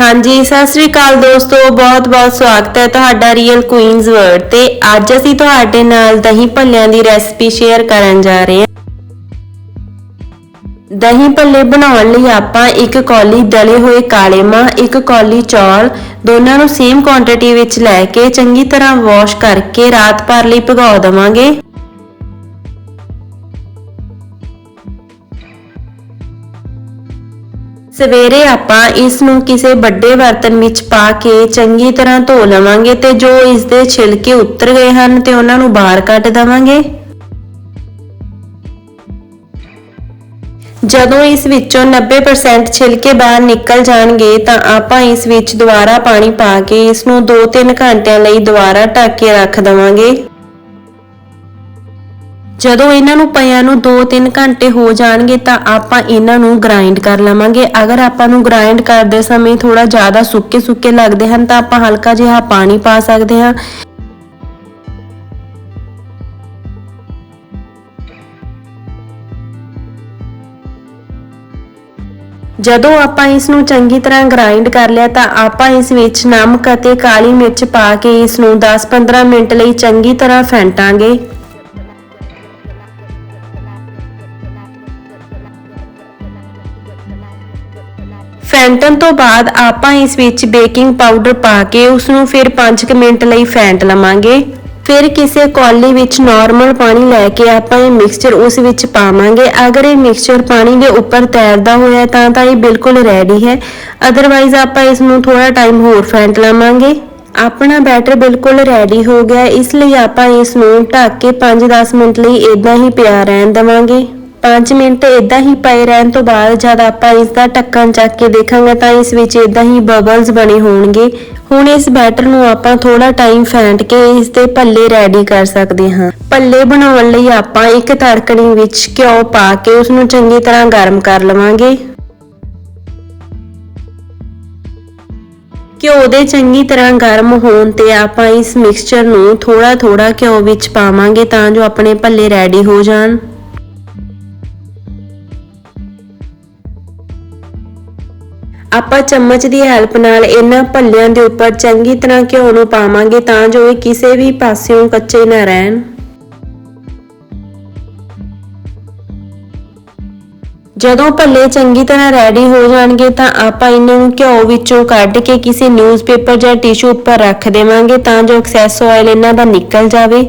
ਹਾਂਜੀ, ਸਤਿ ਸ੍ਰੀ ਅਕਾਲ ਦੋਸਤੋ ਬਹੁਤ-ਬਹੁਤ ਸਵਾਗਤ ਹੈ ਤੁਹਾਡਾ ਰੀਅਲ ਕੁਈਨਜ਼ ਵਰਡ ਤੇ ਅੱਜ ਅਸੀਂ ਤੁਹਾਡੇ ਨਾਲ ਦਹੀਂ ਭੱਲਿਆਂ ਦੀ ਰੈਸਪੀ ਸ਼ੇਅਰ ਕਰਨ ਜਾ ਰਹੇ ਹਾਂ। ਦਹੀਂ ਭੱਲੇ ਬਣਾਉਣ ਲਈ ਆਪਾਂ ਇੱਕ ਕੌਲੀ ਦਲੇ ਹੋਏ ਕਾਲੇ ਮਾਂ, ਇੱਕ ਕੌਲੀ ਚੌਲ, ਦੋਨਾਂ ਨੂੰ ਸੇਮ ਕੁਆਂਟੀਟੀ ਵਿੱਚ ਲੈ ਕੇ ਚੰਗੀ ਤਰ੍ਹਾਂ ਵਾਸ਼ ਕਰਕੇ ਰਾਤ ਭਰ ਲਈ ਭਿਗੋ ਦੇਵਾਂਗੇ। ਸਵੇਰੇ ਆਪਾਂ ਇਸ ਨੂੰ ਕਿਸੇ ਵੱਡੇ ਬਰਤਨ ਵਿੱਚ ਪਾ ਕੇ ਚੰਗੀ ਤਰ੍ਹਾਂ ਧੋ ਲਵਾਂਗੇ ਤੇ ਜੋ ਇਸ ਦੇ ਛਿਲਕੇ ਉੱਤਰ ਗਏ ਹਨ ਤੇ ਉਹਨਾਂ ਨੂੰ ਬਾਹਰ ਕੱਢ ਦਵਾਂਗੇ। ਜਦੋਂ ਇਸ ਵਿੱਚੋਂ 90% ਛਿਲਕੇ ਬਾਹਰ ਨਿਕਲ ਜਾਣਗੇ ਤਾਂ ਆਪਾਂ ਇਸ ਵਿੱਚ ਦੁਬਾਰਾ ਪਾਣੀ ਪਾ ਕੇ ਇਸ ਨੂੰ 2-3 ਘੰਟਿਆਂ ਲਈ ਦੁਬਾਰਾ ਢੱਕ ਕੇ ਰੱਖ ਦਵਾਂਗੇ। ਜਦੋਂ ਇਹਨਾਂ ਨੂੰ ਪਿਆਂ ਨੂੰ 2-3 ਘੰਟੇ ਹੋ ਜਾਣਗੇ ਤਾਂ ਆਪਾਂ ਇਹਨਾਂ ਨੂੰ ਗ੍ਰਾਈਂਡ ਕਰ ਲਵਾਂਗੇ। ਅਗਰ ਆਪਾਂ ਨੂੰ ਗ੍ਰਾਈਂਡ ਕਰਦੇ ਸਮੇਂ ਥੋੜਾ ਜ਼ਿਆਦਾ ਸੁੱਕੇ-ਸੁੱਕੇ ਲੱਗਦੇ ਹਨ ਤਾਂ ਆਪਾਂ ਹਲਕਾ ਜਿਹਾ ਪਾਣੀ ਪਾ ਸਕਦੇ ਹਾਂ। ਜਦੋਂ ਆਪਾਂ ਇਸ ਨੂੰ ਚੰਗੀ ਤਰ੍ਹਾਂ ਗ੍ਰਾਈਂਡ ਕਰ ਲਿਆ ਤਾਂ ਆਪਾਂ ਇਸ ਵਿੱਚ ਨਮਕ ਅਤੇ ਕਾਲੀ ਮਿਰਚ ਪਾ ਕੇ ਇਸ ਨੂੰ 10-15 ਮਿੰਟ ਲਈ ਚੰਗੀ ਤਰ੍ਹਾਂ ਫੈਂਟਾਂਗੇ। ਫੈਂਟਣ ਤੋਂ ਬਾਅਦ ਆਪਾਂ ਇਸ ਵਿੱਚ ਬੇਕਿੰਗ ਪਾਊਡਰ ਪਾ ਕੇ ਉਸ ਨੂੰ ਫਿਰ 5 ਮਿੰਟ ਲਈ ਫੈਂਟ ਲਵਾਂਗੇ। ਫਿਰ ਕਿਸੇ ਕੌਲੀ ਵਿੱਚ ਨਾਰਮਲ ਪਾਣੀ ਲੈ ਕੇ ਆਪਾਂ ਇਹ ਮਿਕਸਚਰ ਉਸ ਵਿੱਚ ਪਾਵਾਂਗੇ। ਅਗਰ ਇਹ ਮਿਕਸਚਰ ਪਾਣੀ ਦੇ ਉੱਪਰ ਤੈਰਦਾ ਹੋਇਆ ਤਾਂ ਤਾਂ ਇਹ ਬਿਲਕੁਲ ਰੈਡੀ ਹੈ। ਅਦਰਵਾਈਜ਼ ਆਪਾਂ ਇਸ ਨੂੰ ਥੋੜਾ ਟਾਈਮ ਹੋਰ ਫੈਂਟ ਲਵਾਂਗੇ। ਆਪਣਾ ਬੈਟਰ ਬਿਲਕੁਲ ਰੈਡੀ ਹੋ ਗਿਆ ਇਸ ਲਈ ਆਪਾਂ ਇਸ ਨੂੰ ਢੱਕ ਕੇ 5-10 ਮਿੰਟ ਲਈ ਇਦਾਂ ਹੀ ਪਿਆ ਰਹਿਣ ਦੇਵਾਂਗੇ। 5 ਮਿੰਟ ਇਦਾਂ ਹੀ ਪਏ ਰਹਿਣ ਤੋਂ ਬਾਅਦ ਜਦ ਆਪਾਂ ਇਸ ਦਾ ਢੱਕਣ ਚੱਕ ਕੇ ਦੇਖਾਂਗੇ ਤਾਂ ਇਸ ਵਿੱਚ ਇਦਾਂ ਹੀ ਬਬਲਸ ਬਣੇ ਹੋਣਗੇ। ਹੁਣ ਇਸ ਬੈਟਰ ਨੂੰ ਆਪਾਂ ਥੋੜਾ ਟਾਈਮ ਫੈਂਟ ਕੇ ਇਸ ਦੇ ਭੱਲੇ ਰੈਡੀ ਕਰ ਸਕਦੇ ਹਾਂ। ਭੱਲੇ ਬਣਾਉਣ ਲਈ ਆਪਾਂ ਇੱਕ ਤੜਕਣੀ ਵਿੱਚ ਘਿਓ ਪਾ ਕੇ ਉਸ ਨੂੰ ਚੰਗੀ ਤਰ੍ਹਾਂ ਗਰਮ ਕਰ ਲਵਾਂਗੇ। ਘਿਓ ਦੇ ਚੰਗੀ ਤਰ੍ਹਾਂ ਗਰਮ ਹੋਣ ਤੇ ਆਪਾਂ ਇਸ ਮਿਕਸਚਰ ਨੂੰ ਥੋੜਾ ਥੋੜਾ ਘਿਓ ਵਿੱਚ ਪਾਵਾਂਗੇ ਤਾਂ ਜੋ ਆਪਣੇ ਭੱਲੇ ਰੈਡੀ ਹੋ ਜਾਣ। ਆਪਾਂ ਚਮਚ ਦੀ ਹੈਲਪ ਨਾਲ ਇਹਨਾਂ ਭੱਲਿਆਂ ਦੇ ਉੱਪਰ ਚੰਗੀ ਤਰ੍ਹਾਂ ਘਿਓ ਨੂੰ ਪਾਵਾਂਗੇ ਤਾਂ ਜੋ ਇਹ ਕਿਸੇ ਵੀ ਪਾਸਿਓਂ ਕੱਚੇ ਨਾ ਰਹਿਣ। ਜਦੋਂ ਭੱਲੇ ਚੰਗੀ ਤਰ੍ਹਾਂ ਰੈਡੀ ਹੋ ਜਾਣਗੇ ਤਾਂ ਆਪਾਂ ਇਹਨਾਂ ਨੂੰ ਘਿਓ ਵਿੱਚੋਂ ਕੱਢ ਕੇ ਕਿਸੇ ਨਿਊਜ਼ਪੇਪਰ ਜਾਂ ਟਿਸ਼ੂ ਉੱਪਰ ਰੱਖ ਦੇਵਾਂਗੇ ਤਾਂ ਜੋ ਐਕਸੈਸ ਆਇਲ ਇਹਨਾਂ ਦਾ ਨਿਕਲ ਜਾਵੇ।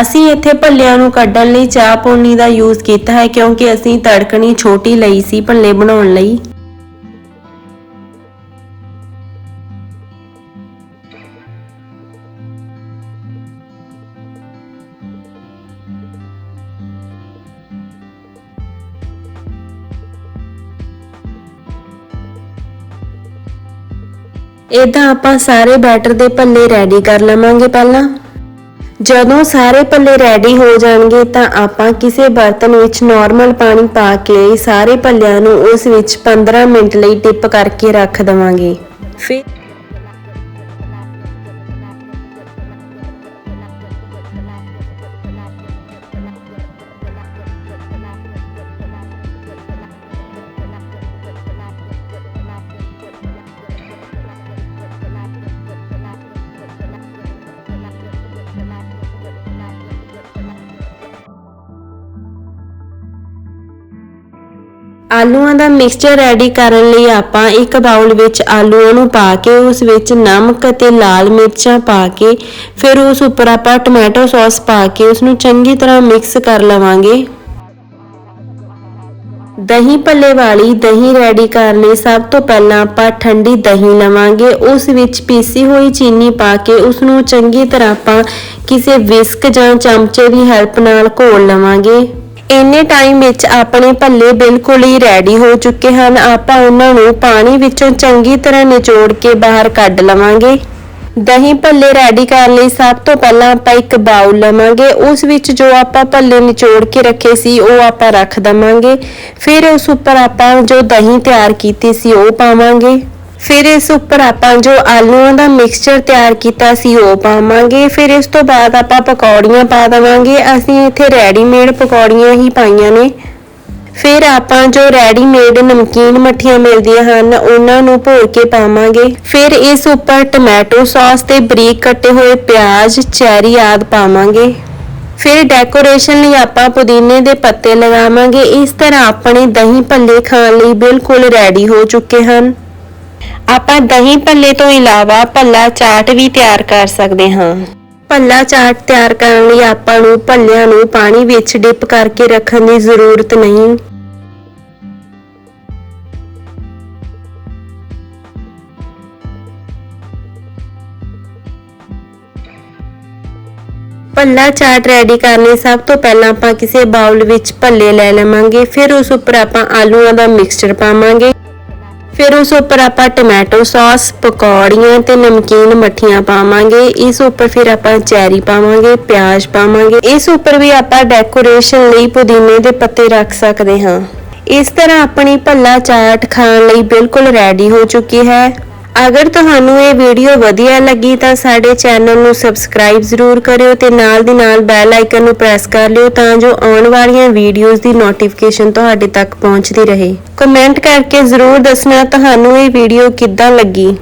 ਅਸੀਂ ਇੱਥੇ ਭੱਲਿਆਂ ਨੂੰ ਕੱਢਣ ਲਈ ਚਾਹ ਪੋਣੀ ਦਾ ਯੂਜ਼ ਕੀਤਾ ਹੈ ਕਿਉਂਕਿ ਅਸੀਂ ਤੜਕਣੀ ਛੋਟੀ ਲਈ ਸੀ ਭੱਲੇ ਬਣਾਉਣ ਲਈ। ਇਦਾਂ ਆਪਾਂ ਸਾਰੇ ਬੈਟਰ ਦੇ ਭੱਲੇ ਰੈਡੀ ਕਰ ਲਵਾਂਗੇ ਪਹਿਲਾਂ। ਜਦੋਂ ਸਾਰੇ ਭੱਲੇ ਰੈਡੀ ਹੋ ਜਾਣਗੇ ਤਾਂ ਆਪਾਂ ਕਿਸੇ ਬਰਤਨ ਵਿੱਚ ਨਾਰਮਲ ਪਾਣੀ ਪਾ ਕੇ ਸਾਰੇ ਭੱਲਿਆਂ ਨੂੰ ਉਸ ਵਿੱਚ 15 ਮਿੰਟ ਲਈ ਟਿਪ ਕਰਕੇ ਰੱਖ ਦਵਾਂਗੇ। ਫਿਰ ਆਲੂਆਂ ਦਾ ਮਿਕਸਚਰ ਰੈਡੀ ਕਰਨ ਲਈ ਆਪਾਂ ਇੱਕ ਬਾਉਲ ਵਿੱਚ ਆਲੂਆਂ ਨੂੰ ਪਾ ਕੇ ਉਸ ਵਿੱਚ ਨਮਕ ਅਤੇ ਲਾਲ ਮਿਰਚਾਂ ਪਾ ਕੇ ਫਿਰ ਉਸ ਉੱਪਰ ਆਪਾਂ ਟੋਮੈਟੋ ਸੌਸ ਪਾ ਕੇ ਉਸ ਨੂੰ ਚੰਗੀ ਤਰ੍ਹਾਂ ਮਿਕਸ ਕਰ ਲਵਾਂਗੇ। ਦਹੀਂ ਭੱਲੇ ਵਾਲੀ ਦਹੀਂ ਰੈਡੀ ਕਰਨ ਲਈ ਸਭ ਤੋਂ ਪਹਿਲਾਂ ਆਪਾਂ ਠੰਡੀ ਦਹੀਂ ਲਵਾਂਗੇ। ਉਸ ਵਿੱਚ ਪੀਸੀ ਹੋਈ ਚੀਨੀ ਪਾ ਕੇ ਉਸ ਨੂੰ ਚੰਗੀ ਤਰ੍ਹਾਂ ਆਪਾਂ ਕਿਸੇ ਵਿਸਕ ਜਾਂ ਚਮਚੇ ਦੀ ਹੈਲਪ ਨਾਲ ਘੋਲ ਲਵਾਂਗੇ। ਇੰਨੇ ਟਾਈਮ ਵਿੱਚ ਆਪਣੇ ਭੱਲੇ ਬਿਲਕੁਲ ਹੀ ਰੈਡੀ ਹੋ ਚੁੱਕੇ ਹਨ। ਆਪਾਂ ਉਹਨਾਂ ਨੂੰ ਪਾਣੀ ਵਿੱਚੋਂ ਚੰਗੀ ਤਰ੍ਹਾਂ ਨਿਚੋੜ ਕੇ ਬਾਹਰ ਕੱਢ ਲਵਾਂਗੇ। ਦਹੀਂ ਭੱਲੇ ਰੈਡੀ ਕਰਨ ਲਈ ਸਭ ਤੋਂ ਪਹਿਲਾਂ ਆਪਾਂ ਇੱਕ ਬਾਉਲ ਲਵਾਂਗੇ। ਉਸ ਵਿੱਚ ਜੋ ਆਪਾਂ ਭੱਲੇ ਨਿਚੋੜ ਕੇ ਰੱਖੇ ਸੀ, ਉਹ ਆਪਾਂ ਰੱਖ ਦਵਾਂਗੇ। ਫਿਰ ਉਸ ਉੱਪਰ ਆਪਾਂ ਜੋ ਦਹੀਂ ਤਿਆਰ ਕੀਤੀ ਸੀ, ਉਹ ਪਾਵਾਂਗੇ। ਫਿਰ ਇਸ ਉੱਪਰ ਆਪਾਂ ਜੋ ਆਲੂਆਂ ਦਾ ਮਿਕਸਚਰ ਤਿਆਰ ਕੀਤਾ ਸੀ ਉਹ ਪਾਵਾਂਗੇ। ਫਿਰ ਇਸ ਤੋਂ ਬਾਅਦ ਆਪਾਂ ਪਕੌੜੀਆਂ ਪਾ ਦੇਵਾਂਗੇ। ਅਸੀਂ ਇੱਥੇ ਰੈਡੀਮੇਡ ਪਕੌੜੀਆਂ ਹੀ ਪਾਈਆਂ ਨੇ। ਫਿਰ ਆਪਾਂ ਜੋ ਰੈਡੀਮੇਡ ਨਮਕੀਨ ਮੱਠੀਆਂ ਮਿਲਦੀਆਂ ਹਨ, ਉਹਨਾਂ ਨੂੰ ਭੋਰ ਕੇ ਪਾਵਾਂਗੇ। ਫਿਰ ਇਸ ਉੱਪਰ ਟੋਮੈਟੋ ਸੌਸ ਤੇ ਬਰੀਕ ਕੱਟੇ ਹੋਏ ਪਿਆਜ਼, ਚੈਰੀ ਆਦ ਪਾਵਾਂਗੇ। ਫਿਰ ਡੈਕੋਰੇਸ਼ਨ ਲਈ ਆਪਾਂ ਪੁਦੀਨੇ ਦੇ ਪੱਤੇ ਲਗਾਵਾਂਗੇ। ਇਸ ਤਰ੍ਹਾਂ ਆਪਣੇ ਦਹੀਂ ਭੱਲੇ ਖਾਣ ਲਈ ਬਿਲਕੁਲ ਰੈਡੀ ਹੋ ਚੁੱਕੇ ਹਨ। ਆਪਾਂ ਦਹੀਂ ਭੱਲੇ ਤੋਂ ਇਲਾਵਾ ਭੱਲਾ ਚਾਟ ਵੀ ਤਿਆਰ ਕਰ ਸਕਦੇ ਹਾਂ। ਭੱਲਾ ਚਾਟ ਤਿਆਰ ਕਰਨ ਲਈ ਆਪਾਂ ਨੂੰ ਭੱਲਿਆਂ ਨੂੰ ਪਾਣੀ ਵਿੱਚ ਡਿਪ ਕਰਕੇ ਰੱਖਣ ਦੀ ਜ਼ਰੂਰਤ ਨਹੀਂ। ਭੱਲਾ ਚਾਟ ਰੈਡੀ ਕਰਨ ਲਈ ਸਭ ਤੋਂ ਪਹਿਲਾਂ ਆਪਾਂ ਕਿਸੇ ਬਾਉਲ ਵਿੱਚ ਭੱਲੇ ਲੈ ਲਵਾਂਗੇ, ਫਿਰ ਉਸ ਉੱਪਰ ਆਪਾਂ ਆਲੂਆਂ ਦਾ ਮਿਕਸਚਰ ਪਾਵਾਂਗੇ। ਫਿਰ ਉਸ ਉੱਪਰ ਆਪਾਂ ਟੋਮੈਟੋ ਸੌਸ, ਪਕੌੜੀਆਂ ਤੇ ਨਮਕੀਨ ਮੱਠੀਆਂ ਪਾਵਾਂਗੇ। ਇਸ ਉੱਪਰ ਫਿਰ ਆਪਾਂ ਚੈਰੀ ਪਾਵਾਂਗੇ, ਪਿਆਜ਼ ਪਾਵਾਂਗੇ। ਇਸ ਉੱਪਰ ਵੀ ਆਪਾਂ ਡੈਕੋਰੇਸ਼ਨ ਲਈ ਪੁਦੀਨੇ ਦੇ ਪੱਤੇ ਰੱਖ ਸਕਦੇ ਹਾਂ। ਇਸ ਤਰ੍ਹਾਂ ਆਪਣੀ ਭੱਲਾ ਚਾਟ ਖਾਣ ਲਈ ਬਿਲਕੁਲ ਰੈਡੀ ਹੋ ਚੁੱਕੀ ਹੈ। ਅਗਰ ਤੁਹਾਨੂੰ ਇਹ ਵੀਡੀਓ ਵਧੀਆ ਲੱਗੀ ਤਾਂ ਸਾਡੇ ਚੈਨਲ ਨੂੰ ਸਬਸਕ੍ਰਾਈਬ ਜ਼ਰੂਰ ਕਰਿਓ ਤੇ ਨਾਲ ਦੀ ਨਾਲ ਬੈਲ ਆਈਕਨ ਨੂੰ ਪ੍ਰੈਸ ਕਰ ਲਿਓ ਤਾਂ ਜੋ ਆਉਣ ਵਾਲੀਆਂ ਵੀਡੀਓਜ਼ ਦੀ ਨੋਟੀਫਿਕੇਸ਼ਨ ਤੁਹਾਡੇ ਤੱਕ ਪਹੁੰਚਦੀ ਰਹੇ। ਕਮੈਂਟ ਕਰਕੇ ਜ਼ਰੂਰ ਦੱਸਣਾ ਤੁਹਾਨੂੰ ਇਹ ਵੀਡੀਓ ਕਿੱਦਾਂ ਲੱਗੀ।